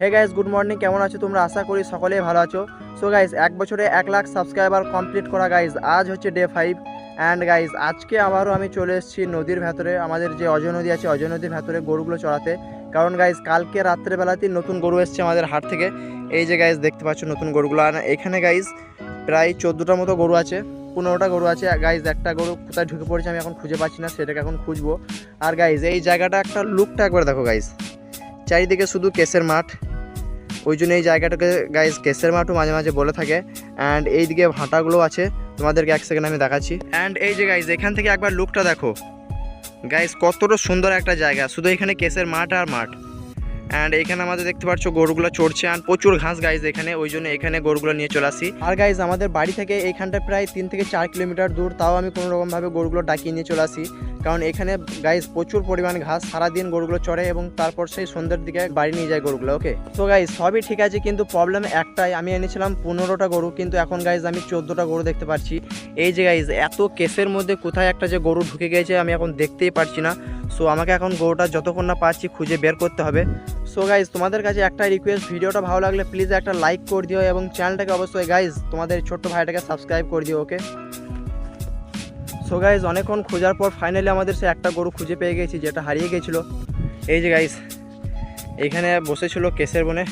Hey guys good morning কেমন আছো তোমরা? আশা করি সকলেই ভালো আছো। সো গাইজ এক বছরে এক লাখ সাবস্ক্রাইবার কমপ্লিট করা গাইজ আজ হচ্ছে ডে ফাইভ অ্যান্ড গাইজ আজকে আবারও আমি চলে এসেছি নদীর ভেতরে। আমাদের যে অজয় নদী আছে, অজয় নদীর ভেতরে গরুগুলো চড়াতে। কারণ গাইজ কালকে রাত্রেবেলাতেই নতুন গরু এসছে আমাদের হাট থেকে। এই যে গাইজ দেখতে পাচ্ছ নতুন গরুগুলো। আর এখানে গাইজ প্রায় চোদ্দোটার মতো গরু আছে। পনেরোটা গরু আছে। গাইজ একটা গরু কোথায় ঢুকে পড়েছে আমি এখন খুঁজে পাচ্ছি না, সেটাকে এখন খুঁজবো। আর গাইজ এই জায়গাটা একটা লুকটা একবার দেখো গাইজ চারিদিকে শুধু কেসের মাঠ। ওই জন্য এই জায়গাটাকে গাইজ কেসের মাঠও মাঝে মাঝে বলে থাকে। অ্যান্ড এইদিকে ভাটাগুলো আছে, তোমাদেরকে এক সেকেন্ড আমি দেখাচ্ছি। অ্যান্ড এই যে গাইজ এখান থেকে একবার লুকটা দেখো। গাইজ কতটা সুন্দর একটা জায়গা, শুধু এখানে কেসের মাঠ আর মাঠ। অ্যান্ড এখানে আমাদের দেখতে পাচ্ছ গরুগুলো চড়ছে আর প্রচুর ঘাস গাইজ এখানে, ওই জন্য এখানে গরুগুলো নিয়ে চলে আসি। আর গাইজ আমাদের বাড়ি থেকে এইখানটা প্রায় তিন থেকে চার কিলোমিটার দূর, তাও আমি কোনো রকমভাবে গরুগুলো ডাকিয়ে নিয়ে চলে আসি। কারণ এখানে গাইজ প্রচুর পরিমাণ ঘাস, সারাদিন গরুগুলো চড়ে এবং তারপর সেই সন্ধ্যের দিকে বাড়ি নিয়ে যায় গরুগুলো ওকে তো গাইজ সবই ঠিক আছে, কিন্তু প্রবলেম একটাই, আমি এনেছিলাম পনেরোটা গরু, কিন্তু এখন গাইজ আমি চোদ্দোটা গরু দেখতে পাচ্ছি। এই যে গাইজ এত কেসের মধ্যে কোথায় একটা যে গরু ঢুকে গেছে আমি এখন দেখতেই পারছি না। সো আমাকে এখন গরুটা যতক্ষণ না পাচ্ছি খুঁজে বের করতে হবে। সো গাইজ তোমাদের কাছে একটা রিকোয়েস্ট ভিডিওটা ভালো লাগলে প্লিজ একটা লাইক করে দিও এবং চ্যানেলটাকে অবশ্যই গাইজ তোমাদের ছোট্ট ভাইটাকে সাবস্ক্রাইব করে দিও ওকে সো গাইজ অনেকক্ষণ খোঁজার পর ফাইনালি আমাদের সে একটা গরু খুঁজে পেয়ে গেছি, যেটা হারিয়ে গেছিল। এই যে গাইজ এইখানে বসেছিল কেসের বনে,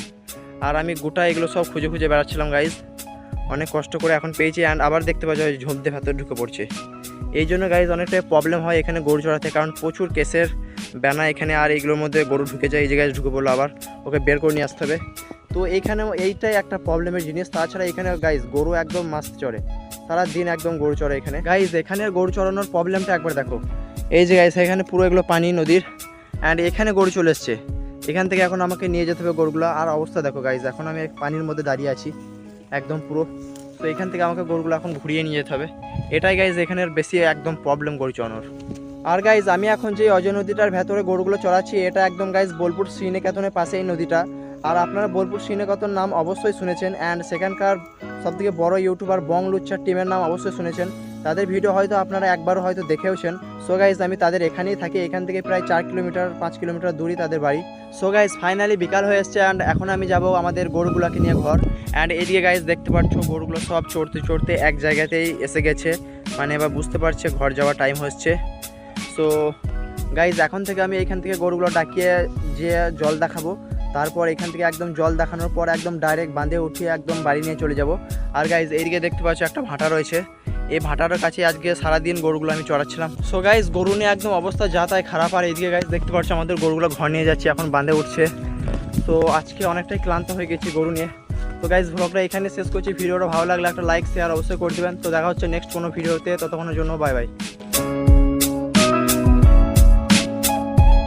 আর আমি গোটা এগুলো সব খুঁজে খুঁজে বেড়াচ্ছিলাম গাইজ অনেক কষ্ট করে এখন পেয়েছি অ্যান্ড আবার দেখতে পাচ্ছি ওই ঝোপদের ভেতরে ঢুকে পড়ছে। এই জন্য গাইজ অনেকটাই প্রবলেম হয় এখানে গরু চড়াতে, কারণ প্রচুর কেসের ব্যানা এখানে, আর এইগুলোর মধ্যে গরু ঢুকে যায়। এই যে জায়গায় ঢুকে পড়ল আবার। ওকে বের করে নিয়ে আসতে হবে। তো এইখানেও এইটাই একটা প্রবলেমের জিনিস। তাছাড়া এখানে গাইজ গরু একদম মাস্ত চড়ে। সারা দিন একদম গরু চড়ে এখানে। গাইজ এখানে গরু চড়ানোর প্রবলেমটা একবার দেখো। এই যে গাইজ এখানে পুরো এগুলো পানি নদীর। অ্যান্ড এখানে গরু চলে এসছে। এখান থেকে এখন আমাকে নিয়ে যেতে হবে গরুগুলো। আর অবস্থা দেখো গাইজ এখন আমি পানির মধ্যে দাঁড়িয়ে আছি। একদম পুরো। তো এখান থেকে আমাকে গরুগুলো এখন ঘুরিয়ে নিয়ে যেতে হবে। এটাই গাইজ এখানের বেশি একদম প্রবলেম গরু চড়ানোর। আর গাইজ আমি এখন যে অজয় নদীটার ভেতরে গরুগুলো চড়াচ্ছি, এটা একদম গাইজ বোলপুর শ্রীনিকেতনের পাশে এই নদীটা। আর আপনারা বোলপুর শ্রীনিকেতন নাম অবশ্যই শুনেছেন। অ্যান্ড সেখানকার সবথেকে বড় ইউটিউবার বং লুচ্চার টিমের নাম অবশ্যই শুনেছেন। তাদের ভিডিও হয়তো আপনারা একবারও হয়তো দেখেওছেন। সো গাইজ আমি তাদের এখানেই থাকি। এখান থেকে প্রায় চার কিলোমিটার, পাঁচ কিলোমিটার দূরই তাদের বাড়ি। সো গাইজ ফাইনালি বিকাল হয়ে এসছে অ্যান্ড এখন আমি যাব আমাদের গরুগুলোকে নিয়ে ঘর। অ্যান্ড এদিকে গাইজ দেখতে পাচ্ছ গরুগুলো সব চড়তে চড়তে এক জায়গাতেই এসে গেছে। মানে এবার বুঝতে পারছে ঘর যাওয়ার টাইম হচ্ছে। সো গাইজ এখন থেকে আমি এখান থেকে গরুগুলো ডাকিয়ে যে জল দেখাবো। তারপর এখান থেকে একদম জল দেখানোর পর একদম ডাইরেক্ট বাঁধে উঠিয়ে একদম বাড়ি নিয়ে চলে যাব। আর গাইজ এইদিকে দেখতে পাচ্ছ একটা ভাটা রয়েছে। এই ভাটার কাছে আজকে সারাদিন গরুগুলো আমি চড়াচ্ছিলাম। সো গাইজ গরু নিয়ে একদম অবস্থা যা তাই খারাপ। আর এইদিকে গাইজ দেখতে পাচ্ছ আমাদের গরুগুলো ঘর নিয়ে যাচ্ছে, এখন বাঁধে উঠছে। তো আজকে অনেকটাই ক্লান্ত হয়ে গেছি গরু নিয়ে। তো গাইজ ব্লগটা এখানে শেষ করছি। ভিডিওটা ভালো লাগলে একটা লাইক শেয়ার অবশ্যই করে দেবেন। তো দেখা হচ্ছে নেক্সট কোনো ভিডিওতে। ততক্ষণের জন্য বাই বাই